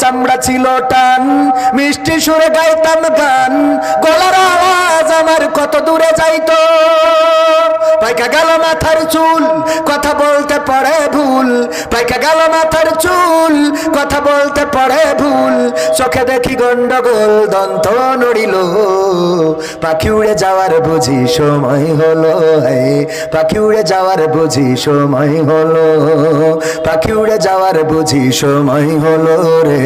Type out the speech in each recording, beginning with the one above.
চামড়া ছিল টান, মিষ্টি সুরে গাইতাম গান। গলার আওয়াজ আমার কত দূরে যাইতো। পাইকা গেল মাথার চুল, কথা বলতে পারে ভুল। পাইকা গেল মাথার চুল কথা বলতে পারে ভুল, চোখে দেখি গন্ডগোল, দন্ত নড়িল। পাখি উড়ে যাওয়ার বুঝি সময় হলো পাখি উড়ে যাওয়ার বুঝি সময় হলো, পাখি উড়ে যাওয়ার বুঝি সময় হলো রে,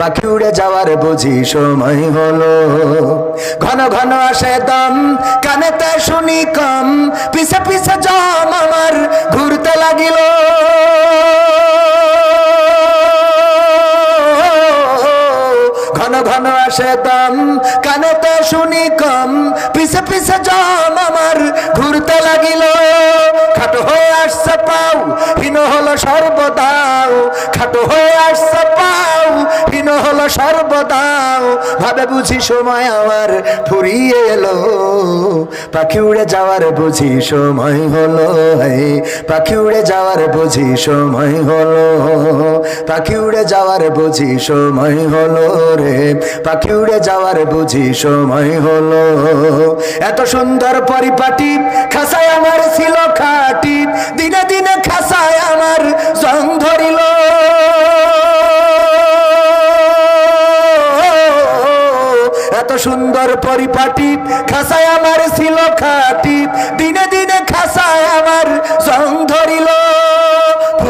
পাখি উড়ে যাওয়ার বুঝি সময় হলো। ঘন ঘন আসে দম, কানেতে শুনি কম, পিছে পিছে জম আমার ঘুরতে আসে দম কানেতে শুনি কম। পিছে পিছে জম আমার ঘুরতে লাগিল। খাটো হয়ে আসছে পাও, হীন হলো সর্বদাও সর্বদাও ভাবে বুঝি সময় আমার ফুরিয়ে এলো। পাখি উড়ে যাওয়ার বুঝি সময় হলো পাখি উড়ে যাওয়ার বুঝি সময় হলো। পাখি উড়ে যাওয়ার বুঝি সময় হলো রে। পাখি উড়ে যাওয়ার বুঝি সময় হলো। এত সুন্দর পরিপাটি, খাসায় আমার ছিল খাটি। দিনে দিনে সুন্দর পরিপাটি খাসায় আমার ছিল খাটি। দিনে দিনে খাসায় আমার সং ধরিল।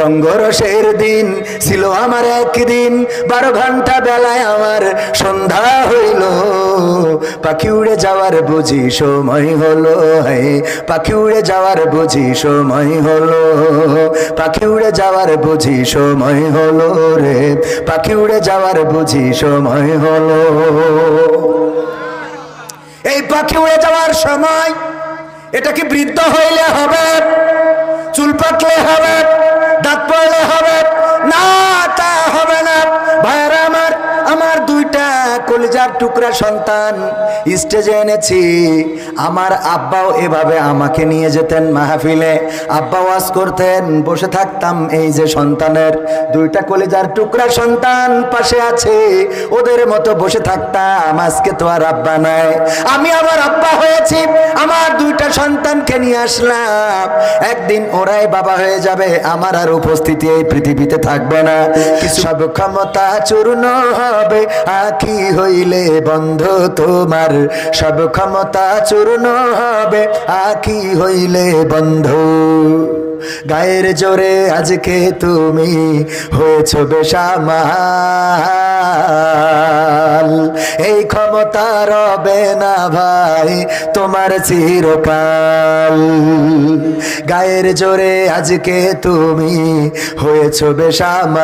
রঙ্গরসের দিন, ছিল আমার একদিন, বারো ঘণ্টা বেলায় আমার সন্ধ্যা হইল। পাখি উড়ে যাওয়ার বুঝি সময় হলো পাখি উড়ে যাওয়ার বুঝি সময় হলো, পাখি উড়ে যাওয়ার বুঝি সময় হলো রে, পাখি উড়ে যাওয়ার বুঝি সময় হলো। এই পাখি উড়ে যাওয়ার সময়, এটা কি বৃদ্ধ হইলে হবে? চুল পাকলে হবে দাঁত পড়লে হবে। না! কলিজার টুকরা সন্তান স্টেজে এনেছি। আমার আব্বাও এভাবে আমাকে নিয়ে যেতেন মাহফিলে। আব্বা ওয়াজ করতেন, বসে থাকতাম এই যে সন্তানের। দুইটা কলিজার টুকরা সন্তান পাশে আছে, ওদের মতো বসে থাকতাম, আজকে তো আর আব্বা নাই। আমি আবার আব্বা হয়েছি, আমার দুইটা সন্তানকে নিয়ে আসলাম। একদিন ওরাই বাবা হয়ে যাবে, আমার আর উপস্থিতি এই পৃথিবীতে থাকবে না। সব ক্ষমতা চূর্ণ হবে, আখি হইলে বন্ধ তোমার সব ক্ষমতা চূর্ণ হবে আখি হইলে বন্ধ। গায়ের জোরে আজকে তুমি হয়েছ বেশামাল এই ক্ষমতা রবে না ভাই, তোমার চিরকাল। গায়ের জোরে আজকে তুমি হয়েছ বেশামাল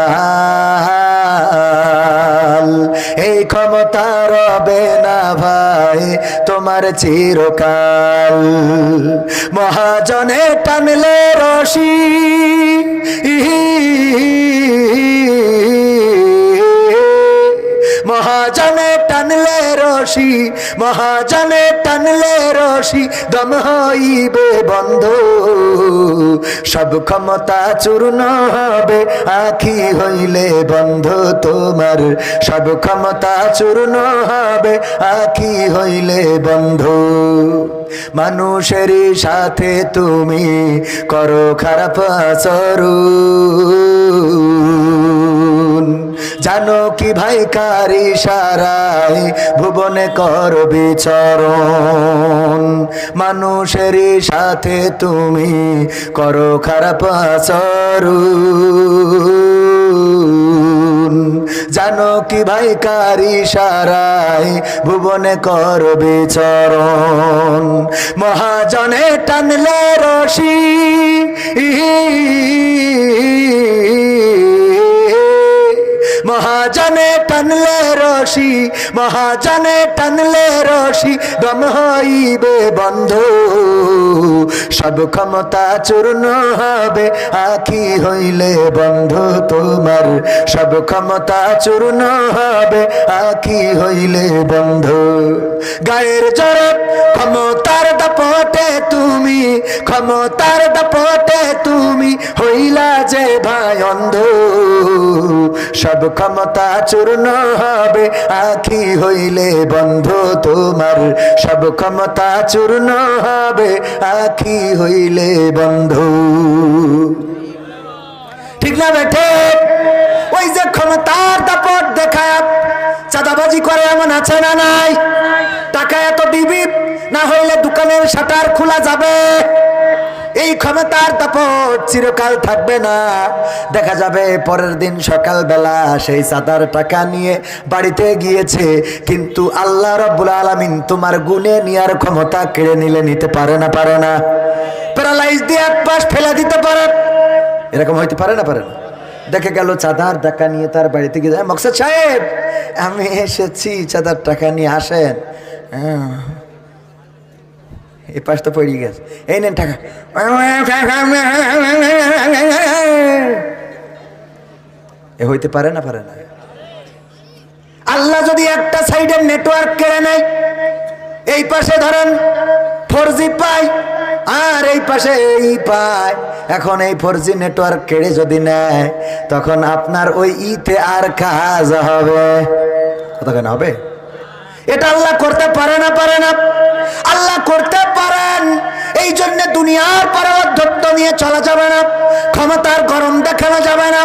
এই ক্ষমতা রবে না ভাই, তোমার চিরকাল। মহাজনে টানলে রশি রশি মহাজনে টানলে রশি দম হইবে বন্ধ। সব ক্ষমতা চূর্ণ হবে, আখি হইলে বন্ধ তোমার। সব ক্ষমতা চূর্ণ হবে, আখি হইলে বন্ধ। মানুষের সাথে তুমি করো খারাপ আচরণ। জানো কি ভাই কারি সারাই ভুবনে কর বিচরণ। মানুষেরই সাথে তুমি করো খারাপ আচরণ। জানো কি ভাই কারি সারাই ভুবনে কর বিচরণ। মহাজনে টানলে রশি রশি মহাজনে টানলে রশি দম হইবে বন্ধ। সব ক্ষমতা চূর্ণ হবে, আখি হইলে বন্ধ তোমার। সব ক্ষমতা চূর্ণ হবে, আখি হইলে বন্ধ। গায়ের জোরে ক্ষমতার দাপটে তুমি, ক্ষমতার দাপটে তুমি হইলা যে ভাই অন্ধ। সব ক্ষমতা চূর্ণ হবে, আখি হইলে বন্ধ তোমার। সব ক্ষমতা চূর্ণ হবে আখি হইলে বন্ধু। ঠিক না বেঠে ওই যে ক্ষমতার দাপট দেখা চাঁদাবাজি করে এমন আছে না নাই? টাকা এত দিবি, না হইলে দোকানের শাটার খোলা যাবে। এই ক্ষমতার দাপট চিরকাল থাকবে না। দেখা যাবে পরের দিন সকালবেলা সেই চাঁদার টাকা নিয়ে বাড়িতে গিয়েছে। কিন্তু আল্লাহ রব্বুল আলামিন তোমার গুনে নেওয়ার ক্ষমতা কেড়ে নিলে নিতে পারে না পারে না। প্যারালাইজ দিয়ে এক পাশ ফেলে দিতে পারে। এরকম হইতে পারে না পারে না। দেখে গেল চাঁদার টাকা নিয়ে তার বাড়িতে গিয়ে যায়, মকসদ সাহেব আমি এসেছি চাঁদার টাকা নিয়ে আসেন। হ্যাঁ। এই পাশটা পড়ে গেছে এই নেন টাকা। এ হইতে পারে না পারে না। আল্লাহ যদি একটা সাইডের নেটওয়ার্ক কেড়ে নেয়, এই পাশে ধরেন ফোর জি পাই আর এই পাশে এই পায়। এখন এই ফোর জি নেটওয়ার্ক কেড়ে যদি নেয়, তখন আপনার ওই ইতে আর কাজ হবে। তখন হবে? এটা আল্লাহ করতে পারে না পারে না। আল্লাহ করতে পারেন। এই জন্য দুনিয়ার পরে অধ্যত্ত নিয়ে চলা যাবে না। ক্ষমতার গরম দেখানো যাবে না।